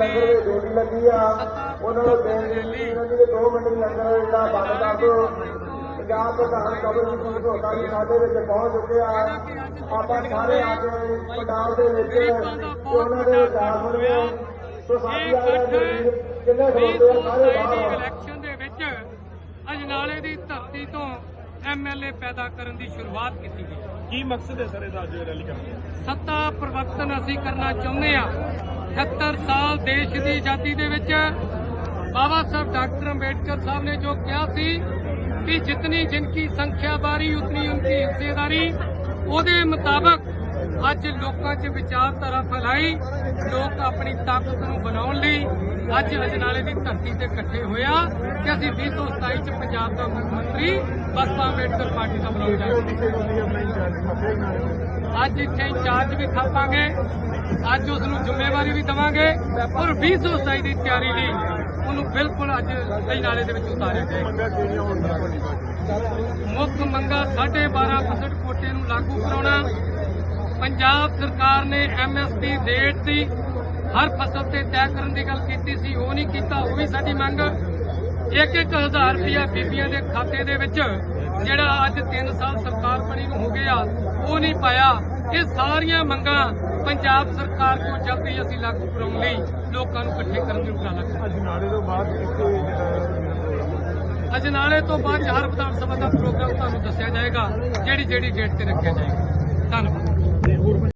ਲੰਗਰ ਦੀ duty ਲੱਗੀ ਆ। ਉਹਨਾਂ ਨੂੰ ਇਹਨਾਂ ਦੀ 2 ਮਿੰਟ ਦੇ ਅੰਦਰ ਜਿਹੜਾ ਬੰਦ ਕਰ ਦਿਓ। ਪੰਜਾਬ ਪ੍ਰਧਾਨ ਕਬਰ ਸਿੰਘ ਢੋਟਾ ਜੀ ਸਾਡੇ ਵਿੱਚ ਪਹੁੰਚ ਚੁੱਕੇ ਆ। ਆਪਾਂ ਸਾਰੇ ਆ ਕੇ ਪੰਜਾਬ ਦੇ ਵਿੱਚ ਉਹਨਾਂ ਦੇ ਵਿਚਾਰ ਸੁਣੀਏ ਸੋ ਸਾਥੀ ਆ ਕਿੰਨੇ ਖਲੋਤੇ ਆ ਸਾਰੇ ਬਾਹਰ ਇਲੈਕਸ਼ਨ ਦੇ ਵਿੱਚ ਅਜਨਾਲੇ ਦੀ ਧਰਤੀ ਤੋਂ ਐਮਐਲਏ ਪੈਦਾ ਕਰਨ ਦੀ ਸ਼ੁਰੂਆਤ ਕੀਤੀ ਗਈ। ਕੀ ਮਕਸਦ ਹੈ ਸਰ ਇਹਦਾ ਅੱਜ ਰੈਲੀ ਕਰਨ ਦਾ? ਸੱਤਾ ਪਰਿਵਰਤਨ ਅਸੀਂ ਕਰਨਾ ਚਾਹੁੰਦੇ ਆ 78 ਸਾਲ ਦੇਸ਼ ਦੀ ਆਜ਼ਾਦੀ ਦੇ ਵਿੱਚ ਬਾਬਾ ਸਾਹਿਬ ਡਾਕਟਰ ਅੰਬੇਡਕਰ ਸਾਹਿਬ ਨੇ ਜੋ ਕਿਹਾ ਸੀ ਕਿ ਜਿਤਨੀ ਜਿਨਕੀ ਸੰਖਿਆ ਬਾਰੀ ਉਤਨੀ ਉਨਕੀ ਹਿੱਸੇਦਾਰੀ, ਉਹਦੇ ਮੁਤਾਬਕ ਅੱਜ ਲੋਕਾਂ 'ਚ ਵਿਚਾਰਧਾਰਾ ਫੈਲਾਈ, ਲੋਕ ਆਪਣੀ ਤਾਕਤ ਨੂੰ ਬਣਾਉਣ ਲਈ ਅੱਜ ਅਜਨਾਲੇ ਦੀ ਧਰਤੀ ਤੇ ਇਕੱਠੇ ਹੋਇਆ ਕਿ ਅਸੀਂ 2027 ਚ ਪੰਜਾਬ ਦਾ ਮੁੱਖ ਮੰਤਰੀ ਬਸਪਾ ਅੰਬੇਡਕਰ ਪਾਰਟੀ ਦਾ ਬਣਾਉਂਦੇ ਅੱਜ ਇੱਥੇ ਇੰਚਾਰਜ ਵੀ ਥਾਪਾਂਗੇ ਅੱਜ ਉਸ ਨੂੰ ਜ਼ਿੰਮੇਵਾਰੀ ਵੀ ਦਵਾਂਗੇ ਔਰ 2027 ਦੀ ਤਿਆਰੀ ਲਈ ਉਹਨੂੰ ਬਿਲਕੁਲ ਅੱਜ ਕਈ ਦੇ ਵਿੱਚ ਉਤਾਰਿਆ ਜਾਏਗਾ ਮੁੱਖ ਮੰਗਾ 12.5% ਕੋਟੇ ਨੂੰ ਲਾਗੂ ਕਰਾਉਣਾ ਪੰਜਾਬ ਸਰਕਾਰ ਨੇ ਐਮਐਸਪੀ ਰੇਟ ਦੀ ਹਰ ਫਸਲ ਤੇ ਤੈਅ ਕਰਨ ਦੀ ਗੱਲ ਕੀਤੀ ਸੀ ਉਹ ਨਹੀਂ ਕੀਤਾ ਉਹ ਵੀ ਸਾਡੀ ਮੰਗ। ਇੱਕ ਇੱਕ ਹਜ਼ਾਰ ਰੁਪਇਆ ਬੀਬੀਆਂ ਦੇ ਖਾਤੇ ਦੇ ਵਿੱਚ ਜਿਹੜਾ ਅੱਜ 3 ਸਾਲ ਸਰਕਾਰ ਬਣੀ ਨੂੰ ਹੋ ਗਿਆ ਉਹ ਨਹੀਂ ਪਾਇਆ। ਇਹ ਸਾਰੀਆਂ ਮੰਗਾਂ ਪੰਜਾਬ ਸਰਕਾਰ ਕੋਲ ਜਲਦੀ ਅਸੀਂ ਲਾਗੂ ਕਰਾਉਣ ਲਈ ਲੋਕਾਂ ਨੂੰ ਇਕੱਠੇ ਕਰਨ ਦੀ ਉਪਰਾਲਾ ਕਰਾਂਗੇ ਅੱਜ ਨਾਲੇ ਤੋਂ ਬਾਅਦ ਅਜਨਾਲੇ ਤੋਂ ਬਾਅਦ ਹਰ ਵਿਧਾਨ ਸਭਾ ਦਾ ਪ੍ਰੋਗਰਾਮ ਤੁਹਾਨੂੰ ਦੱਸਿਆ ਜਾਏਗਾ ਜਿਹੜੀ ਜਿਹੜੀ ਡੇਟ ਤੇ ਰੱਖਿਆ ਜਾਏਗਾ। ਧੰਨਵਾਦ। Yeah, yeah